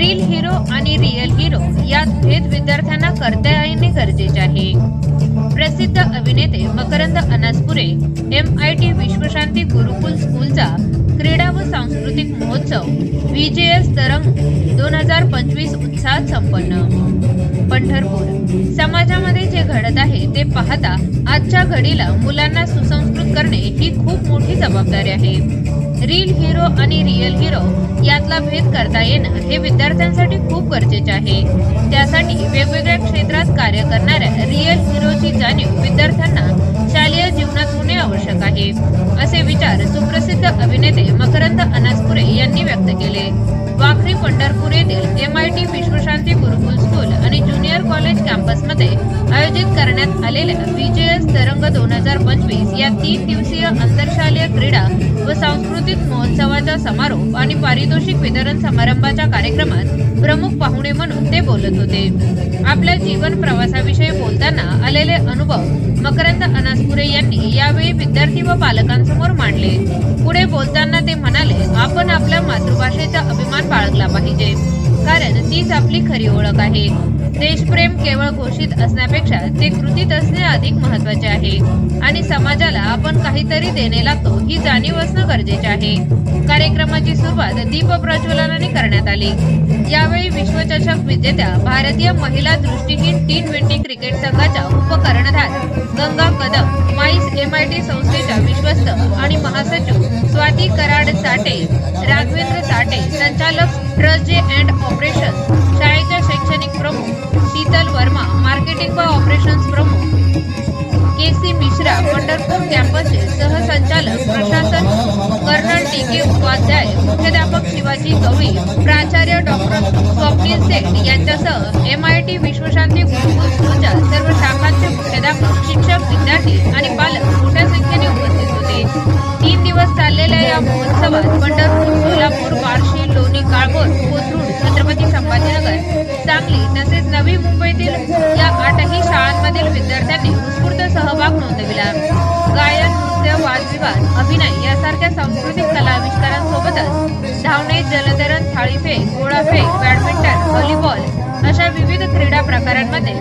Reel hero आणि real hero यात भेद विद्यार्थ्यांना करता येणे गरजेचे आहे. प्रसिद्ध अभिनेते Makarand Anaspure M I T Vishwashanti Gurukul स्कूलचा क्रीडा व सांस्कृतिक महोत्सव विजेएस तरंग दोन हजार पंचवीस उत्साहात संपन्न. पंढरपूर समाजामध्ये जे घडत आहे ते पाहता आजच्या घडीला मुलांना सुसंस्कृत करणे ही खूप मोठी जबाबदारी आहे. रील आणि रिअल हिरो यातला भेद करता येणं हे विद्यार्थ्यांसाठी खूप गरजेचे आहे. त्यासाठी वेगवेगळ्या क्षेत्रात कार्य करणाऱ्या रिअल हिरोची जाणीव विद्यार्थ्यांना शालेय जीवनात होणे आवश्यक आहे असे विचार सुप्रसिद्ध अभिनेते मकरंद अनासपुरे यांनी व्यक्त केले. वाखरी पंढरपूर येथील M I T Vishwashanti Gurukul school आणि ज्युनियर कॉलेज कॅम्पसमध्ये आयोजित करण्यात आलेल्या विजयस तरंग दोन हजार पंचवीस या तीन दिवसीय आंतरशालेय क्रीडा व सांस्कृतिक महोत्सवाचा समारोप आणि पारितोषिक वितरण समारंभाच्या कार्यक्रमात प्रमुख पाहुणे म्हणून ते बोलत होते. आपल्या जीवन प्रवासाविषयी बोलताना आलेले अनुभव मकरंद अनासपुरे यांनी यावेळी विद्यार्थी व पालकांसमोर मांडले. पुढे बोलताना ते म्हणाले आपण आपल्या मातृभाषेचा अभिमान बाळगला पाहिजे. कारण तीच आपली खरी ओळख आहे. देशप्रेम केवळ घोषित असण्यापेक्षा ते कृतीत असणे अधिक महत्त्वाचे आहे. आणि समाजाला आपण काहीतरी देणे लागतो ही जाणीव असणं गरजेचे आहे. कार्यक्रमाची सुरुवात दीप प्रज्वलनाने करण्यात आली. यावेळी विश्वचषक विजेत्या भारतीय महिला दृष्टीहीन टी ट्वेंटी क्रिकेट संघाच्या उपकर्णधार गंगा कदम माईस एम आय टी संस्थेच्या विश्वस्त आणि महासचिव स्वाती कराड ताटे राघवेंद्र ताटे संचालक ट्रस्ट जे अँड ऑपरेशन शाळेच्या शैक्षणिक प्रमुख शीतल वर्मा मार्केटिंग व ऑपरेशन्स प्रमुख के सी मिश्रा पंढरपूर कॅम्पसचे सहसंचालक प्रशासन कर्नल टी के उपाध्याय मुख्याध्यापक शिवाजी गवळी प्राचार्य डॉक्टर स्वप्नील सेठ यांच्यासह M I T Vishwashanti Gurukul स्कूलच्या सर्व शाखांचे मुख्याध्यापक शिक्षक विद्यार्थी आणि पालक मोठ्या दिवस या महोत्सवात. पंढरपूर सोलापूर बार्शी लोणी काळभोर कोथरूड छत्रपती संभाजीनगर. सांगली तसेच नवी मुंबईतील या आठही शाळांमधील विद्यार्थ्यांनी उत्स्फूर्त सहभाग नोंदविला. गायन नृत्य वादविवाद अभिनय यासारख्या सांस्कृतिक कला आविष्कारांसोबतच धावणे जलतरण थाळीफेक गोळाफेक बॅडमिंटन व्हॉलीबॉल अशा विविध क्रीडा प्रकारांमध्ये